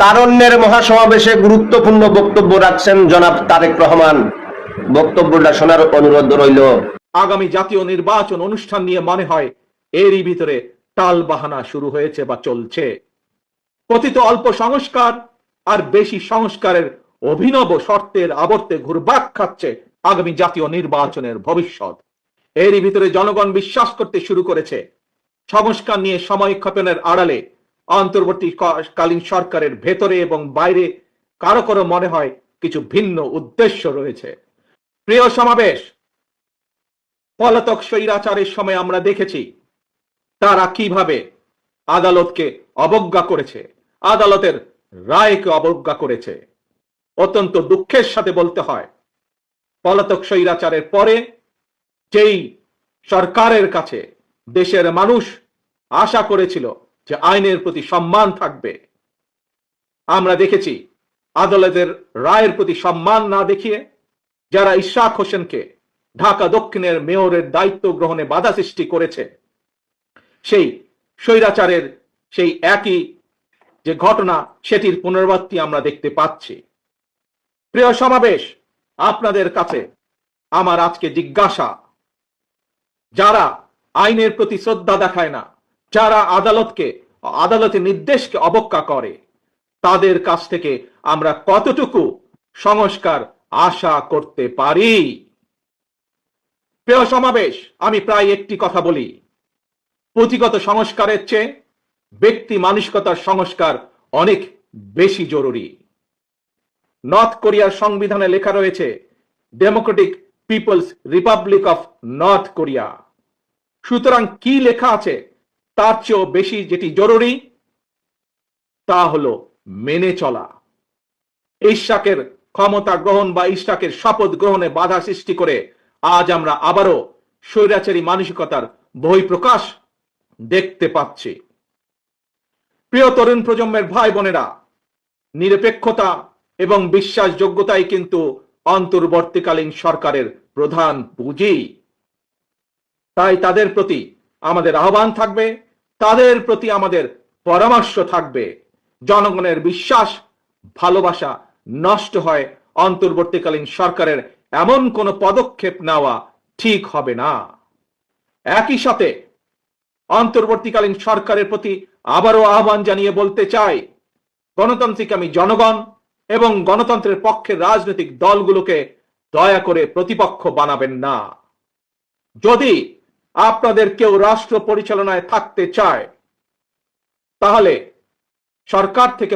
তারণ্যের মহাসমাবেশে গুরুত্বপূর্ণ বক্তব্য রাখছেন জনাব তারেক রহমান। বক্তব্যটা শোনার অনুরোধ রইল। আগামী জাতীয় নির্বাচন অনুষ্ঠান নিয়ে মনে হয় এরই ভিতরে টাল বাহানা শুরু হয়েছে বা চলছে। কথিত অল্প সংস্কার আর বেশি সংস্কারের অভিনব শর্তের আবর্তে ঘুরবাক খাচ্ছে আগামী জাতীয় নির্বাচনের ভবিষ্যৎ। এরই ভিতরে জনগণ বিশ্বাস করতে শুরু করেছে। সংস্কার নিয়ে সময় ক্ষেপণের আড়ালে অন্তর্বর্তীকালীন সরকারের ভেতরে এবং বাইরে কারও কারও মনে হয় কিছু ভিন্ন উদ্দেশ্য রয়েছে। প্রিয় সমাবেশ, পলাতক স্বৈরাচারের সময় আমরা দেখেছি তারা কীভাবে আদালতকে অবজ্ঞা করেছে, আদালতের রায়কে অবজ্ঞা করেছে। অত্যন্ত দুঃখের সাথে বলতে হয়, পলাতক স্বৈরাচারের পরে যেই সরকারের কাছে দেশের মানুষ আশা করেছিল যে আইনের প্রতি সম্মান থাকবে। আমরা দেখেছি আদালতের রায়ের প্রতি সম্মান না দেখিয়ে যারা ইশাক হোসেনকে ঢাকা দক্ষিণের মেয়রের দায়িত্ব গ্রহণে বাধা সৃষ্টি করেছে, সেই স্বৈরাচারের সেই একই যে ঘটনা, সেটির পুনরাবৃত্তি আমরা দেখতে পাচ্ছি। প্রিয় সমাবেশ, আপনাদের কাছে আমার আজকে জিজ্ঞাসা, যারা আইনের প্রতি শ্রদ্ধা দেখায় না যারা আদালতকে আদালতের নির্দেশকে অবজ্ঞা করে, তাদের কাছ থেকে আমরা কতটুকু সংস্কার আশা করতে পারি? প্রিয় সমাবেশ, আমি প্রায় একটি কথা বলি। পুঁথিগত সংস্কারের চেয়ে ব্যক্তি মানসিকতার সংস্কার অনেক বেশি জরুরি। নর্থ কোরিয়ার সংবিধানে লেখা রয়েছে Democratic People's Republic of North Korea সুতরাং কি লেখা আছে তার চেয়েও বেশি যেটি জরুরি, তা হলো মেনে চলা। ইশাকের ক্ষমতা গ্রহণ বা ইশাকের শপথ গ্রহণে বাধা সৃষ্টি করে আজ আমরা আবারও স্বৈরাচারী মানসিকতার বই প্রকাশ দেখতে পাচ্ছি। প্রিয় তরুণ প্রজন্মের ভাই বোনেরা, নিরপেক্ষতা এবং বিশ্বাসযোগ্যতাই কিন্তু অন্তর্বর্তীকালীন সরকারের প্রধান পুঁজি। তাই তাদের প্রতি আমাদের আহ্বান থাকবে তাদের প্রতি আমাদের পরামর্শ থাকবে। জনগণের বিশ্বাস, ভালোবাসা নষ্ট হয় অন্তর্বর্তীকালীন সরকারের এমন কোন পদক্ষেপ নেওয়া ঠিক হবে না। একই সাথে অন্তর্বর্তীকালীন সরকারের প্রতি আবারও আহ্বান জানিয়ে বলতে চাই, গণতান্ত্রিক আমি জনগণ এবং গণতন্ত্রের পক্ষে রাজনৈতিক দলগুলোকে দয়া করে প্রতিপক্ষ বানাবেন না। যদি আপনাদের কেউ রাষ্ট্র পরিচালনায় থাকতে চায় তাহলে সরকার থেকে